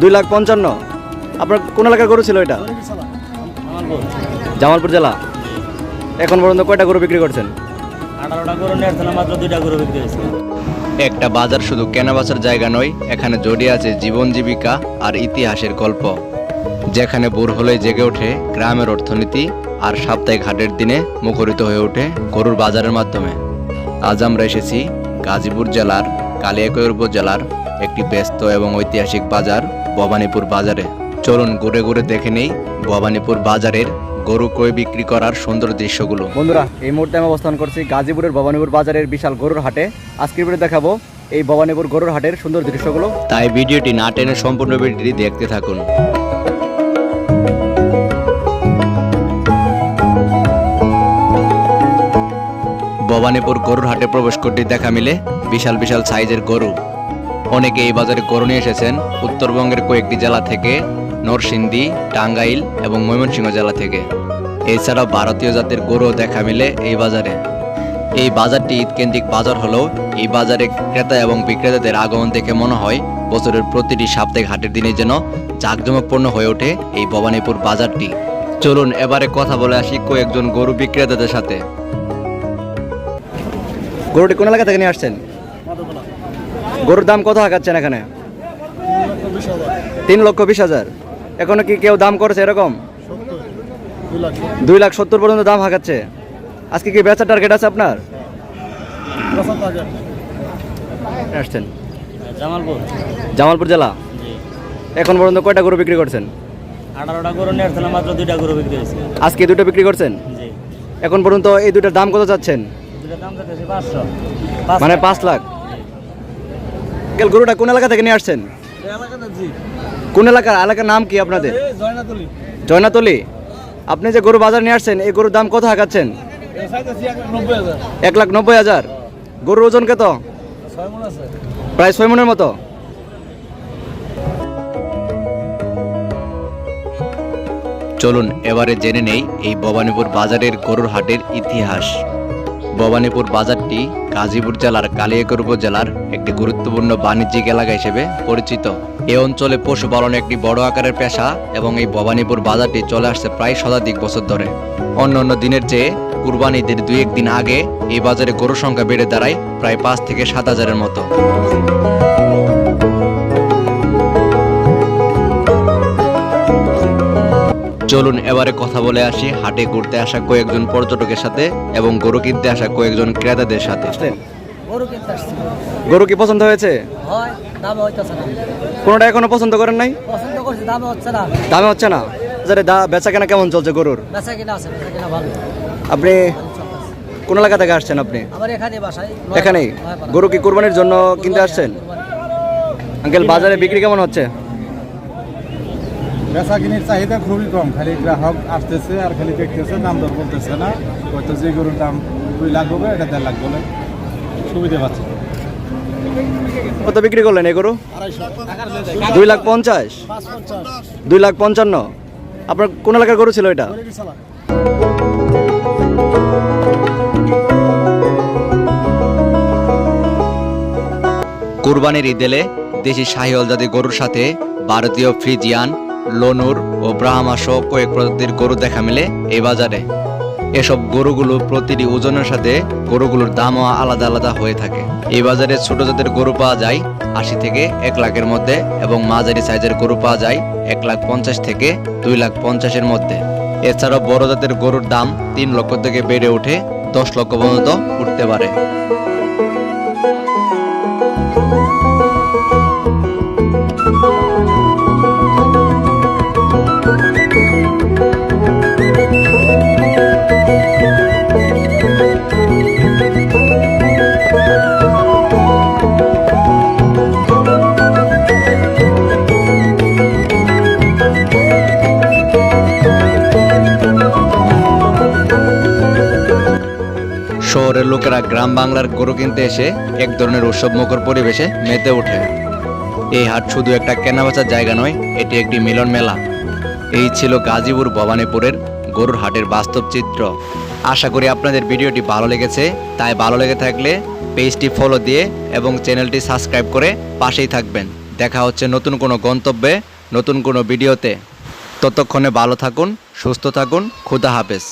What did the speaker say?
দুই লাখ পঞ্চান্ন। আপনার কোন এলাকার গরু ছিল এটা? জামালপুর জেলা। এখন পর্যন্ত কয়টা গরু বিক্রি করছেন? একটা বাজার শুধু কেনাবেচার জায়গা নয় এখানে জড়িয়ে আছে জীবন জীবিকা আর ইতিহাসের গল্প। যেখানে ভোর হলে জেগে ওঠে গ্রামের অর্থনীতি আর সাপ্তাহিক হাটের দিনে মুখরিত হয়ে ওঠে গরুর বাজারের মাধ্যমে। আজ আমরা এসেছি গাজীপুর জেলার কালিয়াকৈর উপজেলার একটি ব্যস্ত এবং ঐতিহাসিক বাজার ভবানীপুর বাজারে। চলুন ঘুরে ঘুরে দেখে নেই ভবানীপুর বাজারের গরু ক্রয় বিক্রি করার সুন্দর দৃশ্যগুলো। বন্ধুরা এই মুহূর্তে আমি অবস্থান করছি গাজীপুরের ভবানীপুর বাজারের বিশাল গরুর হাটে। আজকের ভিডিও দেখাবো এই ভবানীপুর গরুর হাটের সুন্দর দৃশ্যগুলো। তাই ভিডিওটি না টেনে সম্পূর্ণ ভিডিওটি দেখতে থাকুন। ভবানীপুর গরুর হাটে প্রবেশ করতে দেখা মিলে বিশাল বিশাল সাইজের গরু। অনেকে এই বাজারে গরু নিয়ে এসেছেন। উত্তরবঙ্গের কয়েকটি জেলা থেকে নরসিংদী, টাঙ্গাইল এবং ময়মনসিংহ জেলা থেকে। এছাড়াও ভারতীয় জাতের গরুও দেখা মিলে এই বাজারে। এই বাজারটি ঈদকেন্দ্রিক বাজার হলেও এই বাজারে ক্রেতা এবং বিক্রেতাদের আগমন দেখে মনে হয়, বছরের প্রতিটি সাপ্তাহিক হাটের দিনে যেন জাঁকজমকপূর্ণ হয়ে ওঠে এই ভবানীপুর বাজারটি। চলুন এবারে কথা বলে আসি কয়েকজন গরু বিক্রেতাদের সাথে। গরুটি কোন এলাকা থেকে নিয়ে আসছেন? গরুর দাম কত হাঁকাচ্ছেন এখানে? তিন লক্ষ বিশ হাজার। এখনও কি কেউ দাম করেছে এরকম? দুই লাখ সত্তর পর্যন্ত দাম হাঁকাচ্ছে আজকে কি বেচার টার্গেট আছে আপনার? আসছেন। জামালপুর। জামালপুর জেলা? এখন পর্যন্ত কয়টা গরু বিক্রি করছেন? আঠারোটা গরু নিয়ে মাত্র দুইটা গরু বিক্রি হয়েছে। আজকে দুটো বিক্রি করছেন? এখন পর্যন্ত এই দুটার দাম কত চাচ্ছেন? দাম চাইতেছি পাঁচশো। মানে পাঁচ লাখ। গেল গরুটা কোন এলাকা থেকে নিয়ে আসছেন? কোন এলাকার? এলাকার নাম কি আপনাদের? জয়নাতলি। আপনি যে গরু বাজার নিয়ে আসছেন এই গরুর দাম কত হাঁকাচ্ছেন? এক লাখ নব্বই হাজার। গরুর ওজন কত? প্রায় ছয় মনের মতো। চলুন এবারে জেনে নেই এই ভবানীপুর বাজারের গরুর হাটের ইতিহাস। ভবানীপুর বাজারটি গাজীপুর জেলার কালিয়াকৈর উপজেলার একটি গুরুত্বপূর্ণ বাণিজ্যিক এলাকা হিসেবে পরিচিত। এ অঞ্চলে পশুপালন একটি বড় আকারের পেশা এবং এই ভবানীপুর বাজারটি চলে আসছে প্রায় শতাধিক বছর ধরে। অন্য অন্য দিনের চেয়ে কুরবানিদের দুই একদিন আগে এই বাজারে গরুর সংখ্যা বেড়ে দাঁড়ায় প্রায় পাঁচ থেকে সাত হাজারের মতো। চলুন এবারে কথা বলে আসি হাটে ঘুরতে আসা কয়েকজন পর্যটকের সাথে এবং গরু কিনতে আসা কয়েকজন ক্রেতাদের সাথে। গরু কি পছন্দ হয়েছে? হয় দামে হইতেছে না। কোনোটা এখনও পছন্দ করেন নাই? দামে হচ্ছে না। দামে হচ্ছে না? বাজারে দা বেচা কেনা কেমন চলছে গরুর? বেচা কিনা আছে বেচা কিনা ভালো। আপনি কোন এলাকা থেকে আসছেন আপনি? এখানে এখানেই গরু কি কোরবানির জন্য কিনতে আসছেন? আঙ্কেল বাজারে বিক্রি কেমন হচ্ছে? বেচা কিনির চাহিদা খুবই কম। খালি গ্রাহক আসতেছে আর খালি দেখতেছে দাম দর বলতেছে না। হয়তো যে গরুর দাম দুই লাখ হবে এটা দেড় লাখ বলে। সুবিধা পাচ্ছে। কত বিক্রি করলেন এই গরু? দুই লাখ পঞ্চাশ? দুই লাখ পঞ্চান্ন? আপনার কোন এলাকার গরু ছিল এটা? কুরবানির ঈদেলে দেশি শাহিওয়াল জাতি গরুর সাথে ভারতীয় ফ্রিজিয়ান লোনুর ও ব্রাহ্মা সহ কয়েক প্রজাতির গরু দেখা মেলে এই বাজারে। এসব গরুগুলো প্রতিটি ওজনের সাথে গরুগুলোর দামও আলাদা আলাদা হয়ে থাকে। এই বাজারে ছোট জাতের গরু পাওয়া যায় আশি থেকে এক লাখের মধ্যে এবং মাঝারি সাইজের গরু পাওয়া যায় এক লাখ পঞ্চাশ থেকে দুই লাখ পঞ্চাশের মধ্যে। এছাড়াও বড় জাতের গরুর দাম তিন লক্ষ থেকে বেড়ে উঠে দশ লক্ষ পর্যন্ত উঠতে পারে। লোকেরা গ্রাম বাংলার গরু কিনতে এসে এক ধরনের উৎসব মুখর পরিবেশে মেতে ওঠে। এই হাট শুধু একটা কেনাবেচার জায়গা নয়, এটি একটি মিলন মেলা। এই ছিল গাজীপুর ভবানীপুরের গরুর হাটের বাস্তব চিত্র। আশা করি আপনাদের ভিডিওটি ভালো লেগেছে, তাই ভালো লেগে থাকলে পেজটি ফলো দিয়ে এবং চ্যানেলটি সাবস্ক্রাইব করে পাশেই থাকবেন। দেখা হচ্ছে নতুন কোনো গন্তব্যে, নতুন কোনো ভিডিওতে। ততক্ষণে ভালো থাকুন, সুস্থ থাকুন, খুদা হাফেজ।